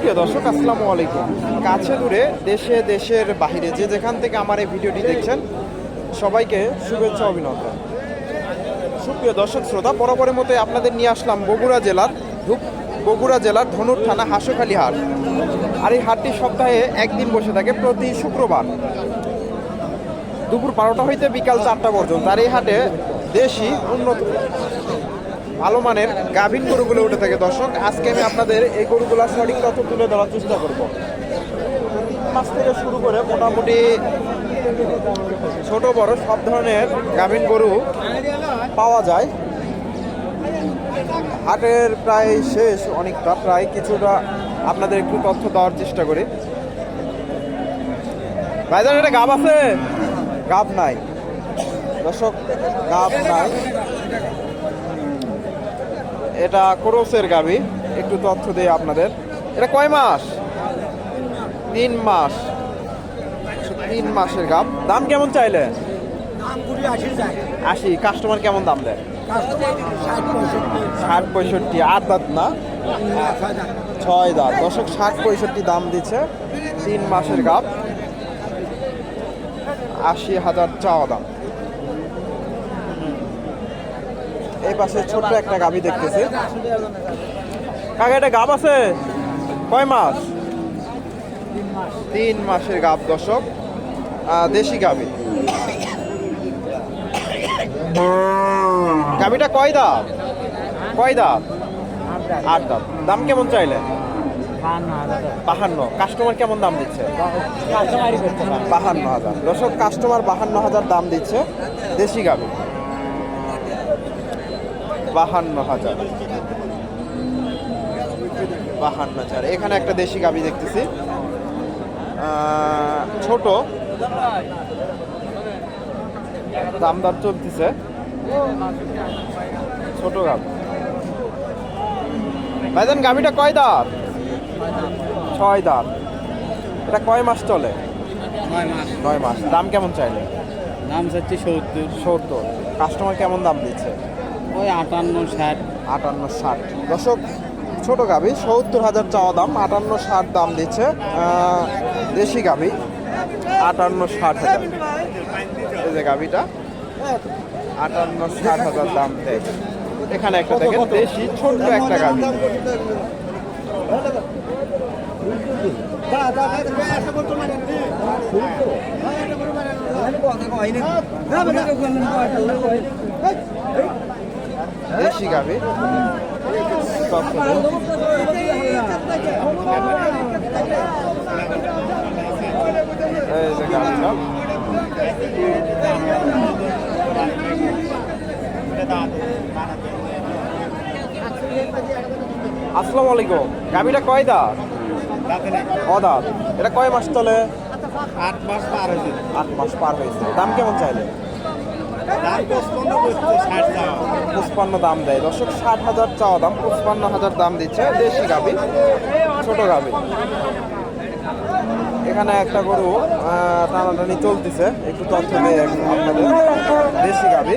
প্রিয় দর্শক, আসসালামু আলাইকুম। কাছে দূরে, দেশে, দেশের বাইরে যে যেখান থেকে আমার এই ভিডিওটি দেখছেন, সবাইকে শুভেচ্ছা, অভিনন্দন। সুপ্রিয় দর্শক, শ্রোতা, বরাবরের মতো আপনাদের নিয়ে আসলাম বগুড়া জেলার ধূপ- বগুড়া জেলার ধনুর থানা হাসোখালী হাট। আর এই হাটটি সপ্তাহে একদিন বসে থাকে প্রতি শুক্রবার। দুপুর বারোটা হইতে বিকাল চারটা পর্যন্ত। আর এই হাটে দেশি উন্নত ভালো মানের গাভীন গরুগুলো উঠে থাকে। দর্শক, আজকে আমি আপনাদের এই গরুগুলোর সঠিক তথ্য তুলে ধরার চেষ্টা করব। মাছ থেকে শুরু করে মোটামুটি ছোট, বড় সব ধরনের গাভীন গরু পাওয়া যায়। হাটের প্রায় শেষ অনেকটা। প্রায় কিছুটা আপনাদের একটু তথ্য দেওয়ার চেষ্টা করি। ভাইজান এটা গাব আছে? গাব নাই। দর্শক গাব নাই। এটা ক্রোসের গাবি। একটু তথ্য দিই আপনাদের। এটা কয় মাস? তিন মাস। তিন মাসের গাব। দাম কেমন চাইলে? আশি। কাস্টমার কেমন দাম দেয়? ষাট পঁয়ষট্টি। আট দাঁত না? ছয় দাঁত। দশক ষাট পঁয়ষট্টি দাম দিচ্ছে। তিন মাসের গাব। আশি হাজার চাওয়া দাম। এই পাশে ছোট্ট একটা গাবি দেখতেছি। কাকা, এটা গাব আছে? কয় মাস? তিন মাসের গাব দশক দেশি গাবি গাবিটা কয় দাঁত? কয় দাঁত? আট দাম দাম কেমন চাইলে বাহান্ন। কাস্টমার কেমন দাম দিচ্ছে? বাহান্ন হাজার। দর্শক কাস্টমার বাহান্ন হাজার দাম দিচ্ছে দেশি গাবি বাহান্ন হাজার। বাহান্ন হাজার। এখানে একটা দেশি গাবি দেখতেছি। ছোট। দাম দর চলতেছে। ছোট গাবি ভাইজান গাবিটা কয় দাঁত ছয় দাঁত। এটা কয় মাস চলে? নয় মাস। নয় মাস। দাম কেমন চাইলে দাম চাচ্ছি সত্তর। সত্তর। কাস্টমার কেমন দাম দিচ্ছে? ওই আটান্ন ষাট। আটান্ন ষাট। দশক ছোট গাবি সত্তর হাজার চাওয়া দাম আটান্ন ষাট দাম দিচ্ছে দেশি গাবি আটান্ন ষাট হাজার। এই যে গাবিটা আটান্ন ষাট হাজার দাম দেয়। এখানে একটা দেখেন দেশি ছোট্ট একটা গাবি দেশি গাবি আসসালামু আলাইকুম। গাবিটা কয় দাঁত? অদাঁত এটা কয় মাস চলে? আট মাস পার হয়েছে। আট মাস পার হয়েছে। দাম কেমন চাইলে? পঁচপন্ন দাম দেয়। দর্শক ষাট হাজার চাওয়া দাম পঁচপান্ন হাজার দাম দিচ্ছে দেশি গাবি ছোট গাবি এখানে একটা গরু টানাটানি চলতেছে। একটু তথ্য দেয় আপনাদের। দেশি গাবি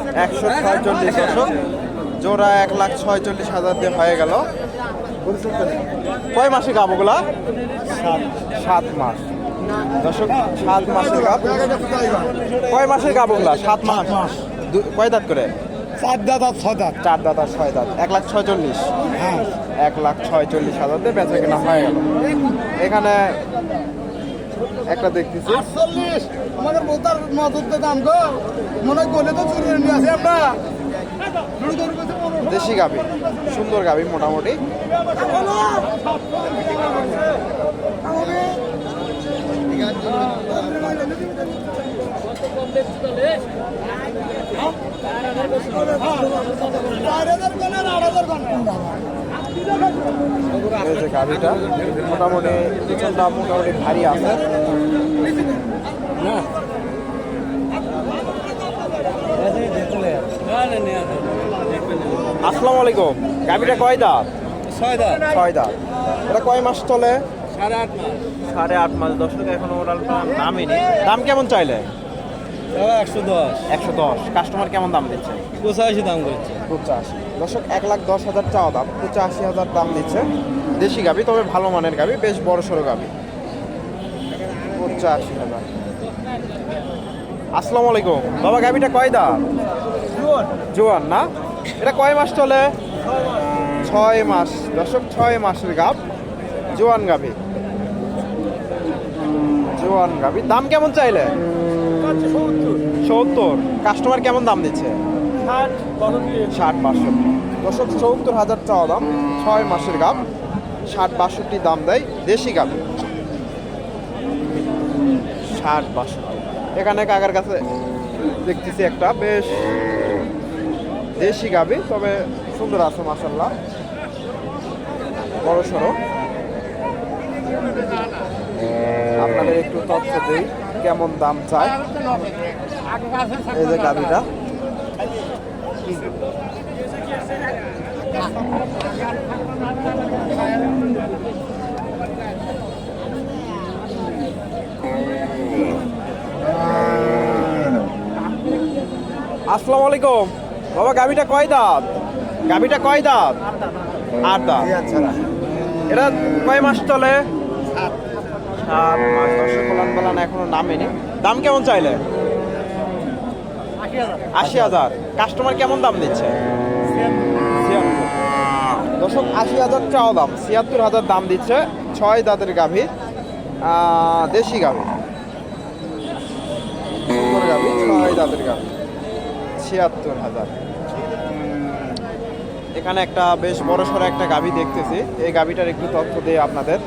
একশো ছয়চল্লিশ একশো জোড়া এক লাখ ছয়চল্লিশ হাজার দিয়ে হয়ে গেল। কয় মাসে গাবগুলা সাত। মাস। দর্শক সাত মাসের গাব। কয় মাসের গাবগুলা সাত মাস। কয় দাঁত করে? চার দাঁত আর ছয় দাঁত। চার দাঁত আর ছয় দাঁত। এক লাখ ছয়চল্লিশ। হ্যাঁ। এক লাখ ছয়চল্লিশ হাজার দিয়ে বেচা কেনা হয়ে গেল। এখানে একটা দেখতেছি। আটচল্লিশ। আমাদের বোতার নজর দাম গো। মনে গলে তো চুরি নিয়ে আসি আমরা। দেশি গাবি সুন্দর গাবি মোটামুটি। চার গাড়িটা মোটামুটি পিছনটা মোটামুটি ভারী আছে। আসসালামু আলাইকুম। গাড়িটা কয় দাঁত? ছয় দাঁত। ছয় দাঁত। এটা কয় মাস চলে? সাড়ে আট মাস। সাড়ে আট মাস। দর্শক এখনও ওরাল নামেনি দাম কেমন চাইলে? একশো দশ। একশো দশ। কাস্টমার কেমন দাম দিচ্ছে? পঁচাশি দাম করছে। পঁচাশি। দর্শক এক লাখ দশ হাজার চাওয়া দাম। পঁচাশি হাজার দাম দিচ্ছে। দেশি গাবি তবে ভালো মানের গাবি বেশ বড় সড়ো গাবি। পঁচাশি হাজার আসসালামু আলাইকুম। বাবা গাবিটা কয় দাম জোয়ান না? এটা কয় মাস চলে? ছয় মাস। দর্শক ছয় মাসের গাব জোয়ান গাবি। জোয়ান গাবি। দাম কেমন চাইলে? সত্তর। কাস্টমার কেমন দাম দিচ্ছে? ষাট বাষট্টি। দশক চৌত্তর হাজার চাওয়া দাম ছয় মাসের গাব। ষাট বাষট্টি দাম দেয় দেশি গাব। ষাট বাষট্টি। এখানে কাকার কাছে দেখতেছি একটা, বেশ দেশি গাবি, তবে সুন্দর আছে মাসাল্লাহ বড় সড়ো। আপনাদের একটু তথ্য দিই, কেমন দাম চায়? এই যে গাবিটা। আসসালামু আলাইকুম। বাবা গাবিটা কয় দাঁত? গাবিটা কয় দাঁত? আট দাঁত। এটা কয় মাস চলে? সাত। মাস। বলান এখনও নামেনি। দাম কেমন চাইলে? আশি হাজার। কাস্টমার কেমন দাম দিচ্ছে? দর্শক আশি হাজার চাওয়া দাম। ছিয়াত্তর হাজার দাম দিচ্ছে। ছয় দাঁতের গাভী। দেশি গাভী গাভী। ছয় দাঁতের গাভী। ছিয়াত্তর হাজার। এখানে একটা বেশ বড় সড়ো একটা গাভী দেখতেছি। এই গাভীটার একটু তথ্য দিয়ে আপনাদের।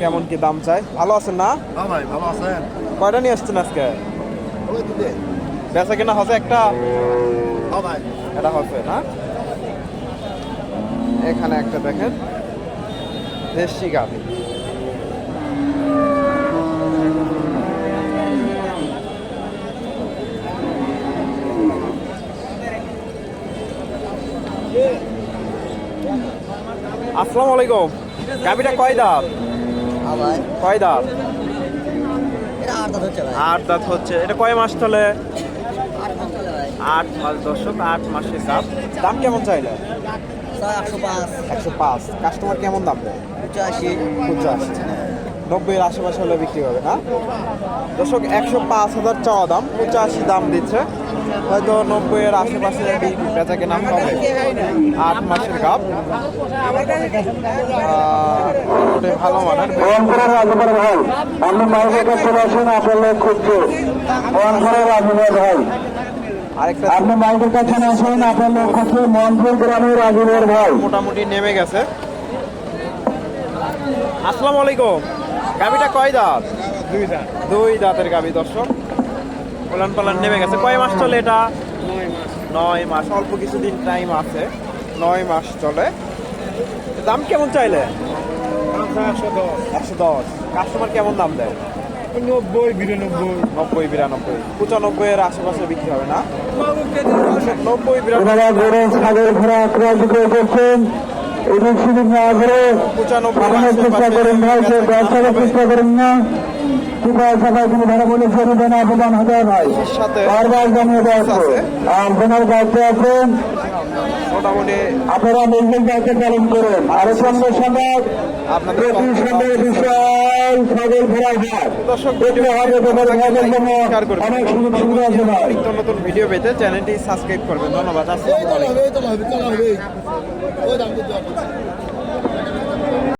কেমন কি দাম চাই? ভালো আছেন না? হ্যাঁ ভাই ভালো আছেন? কয়টা নিয়ে আসছেন আজকে? বেচা কিনা হবে একটা? হ্যাঁ এটা হচ্ছে না? এখানে একটা দেখেন। দেশি গাভী। আসসালামু আলাইকুম। গাভীটা কয় দাঁত? হ্যাঁ কয় দাঁত? আট দাঁত হচ্ছে আট দাঁত হচ্ছে। এটা কয় মাস চলে? আট মাস ভাই। আট দর্শক আট মাসের দাম দাম কেমন চাইলে? একশো পাঁচ। কাস্টমার কেমন দাম দেয়? পঁচাশি। পঞ্চাশ নব্বইয়ের আশেপাশে হলে বিক্রি হবে না? দর্শক একশো পাঁচ হাজার চাওয়া দাম। পঁচাশি দাম দিচ্ছে। হয়তো নব্বইয়ের আশেপাশে বেচা কেনা হবে আট মাসের মোটামুটি ভালো মানের আপনি মাইকের কাছে চলে আসুন আসলে খুঁজছে। পরম্পরা রাজুবার ভাই। আরেকটা আপনি মাইকের কাছে না আসুন আসলে খুঁজছে মনপুর গ্রামের রাজুবার ভাই। মোটামুটি নেমে গেছে। আসসালামু আলাইকুম। গাবিটা কয় দাঁত? দুই দাঁত। দুই দাঁতের গাবি দর্শক। পালান পালান নেমে গেছে। কয় মাস চলে এটা? নয় মাস নয় মাস অল্প কিছুদিন টাইম আছে। নয় মাস চলে। দাম কেমন চাইলে? একশো দশ। একশো দশ কাস্টমার কেমন দাম দেয়? নব্বই বিরানব্বই। নব্বই বিরানব্বই। পঁচানব্বই এর আশেপাশে বিক্রি হবে না? নব্বই বিরানব্বই। ওনারা গরু ছাগল ঘোড়া ক্রয় বিক্রয় করছেন। এদিক সেদিক না করে পঁচানব্বই চেষ্টা করেন ভাই চেষ্টা করেন না। কৃপা সবাই কোনো ভাড়া বলে ছেড়ে দেন অপমান হবে ভাই সাথে বারবার জানিয়ে দেওয়া আছে আর যেনার আছেন মোটামুটি আপনারা নিজের দায়িত্ব পালন করুন। আর সঙ্গে সঙ্গে আপনাদের প্রতি সঙ্গে বিশাল ছাগল ভরা অনেক সুযোগ সুবিধা আছে ভাই। নিত্য নতুন ভিডিও পেতে চ্যানেলটি সাবস্ক্রাইব করবেন। ধন্যবাদ। আসসালামু আলাইকুম।